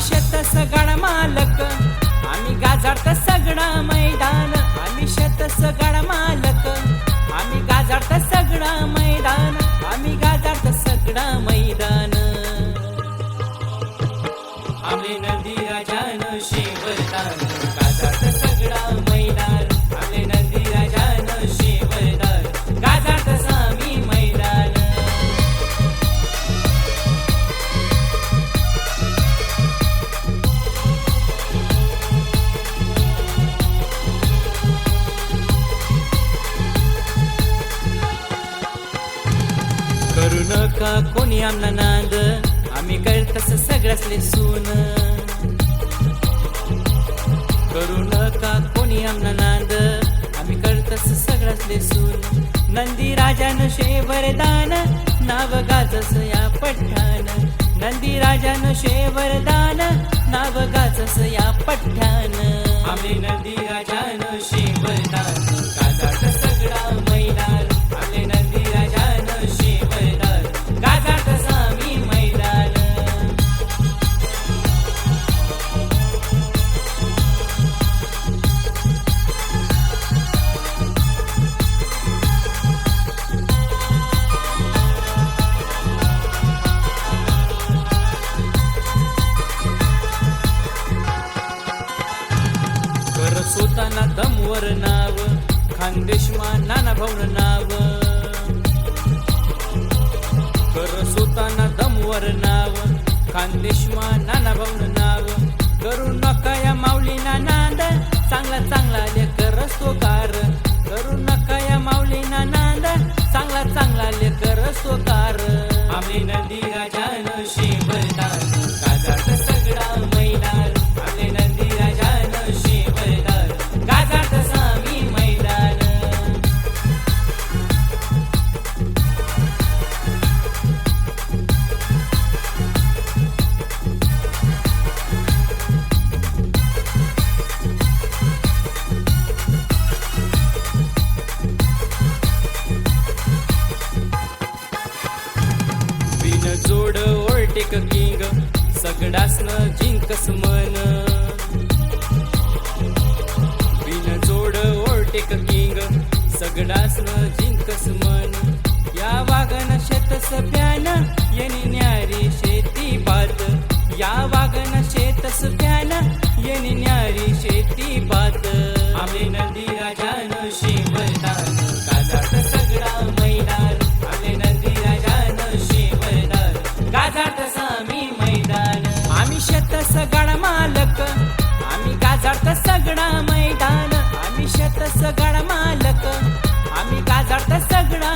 शेत सगळा मालक. आम्ही गाजाडत सगळं मैदान. आयुष्यात सगळा मालक. आम्ही गाजाडत सगळं मैदान. आम्ही गाजाडत सगळं मैदान. आम्ही नदी राजान शेवटान नका कोणी आमना नांद? आम्ही करतस सगळ्यासले सून. करू नका कोणी आमना नांद? आम्ही करतस सगळ्यासले सून. नंदी राजान शे वरदान नाव गाजस या पठ्ठान नंदी राजान शे वरदान नाव गाजस या पठ्ठान आम्ही नंदी सोताना दमवर नाव खानदेशमा नाना भाऊन नाव. कर सोताना दमवर नाव खानदेशमा नाना भाऊन नाव. करू नका या माऊलीना नांद चांगला चांगला एक किंग सगडासनं जिंकस मन. बिन जोड ओळटेक किंग सगडासन जिंकस मन. या वागन शेतस प्यान येणी न्यारी शेती बात या वागन शेतस प्यान येणी न्यारी शेती बात आम्ही नदी जाता सगळा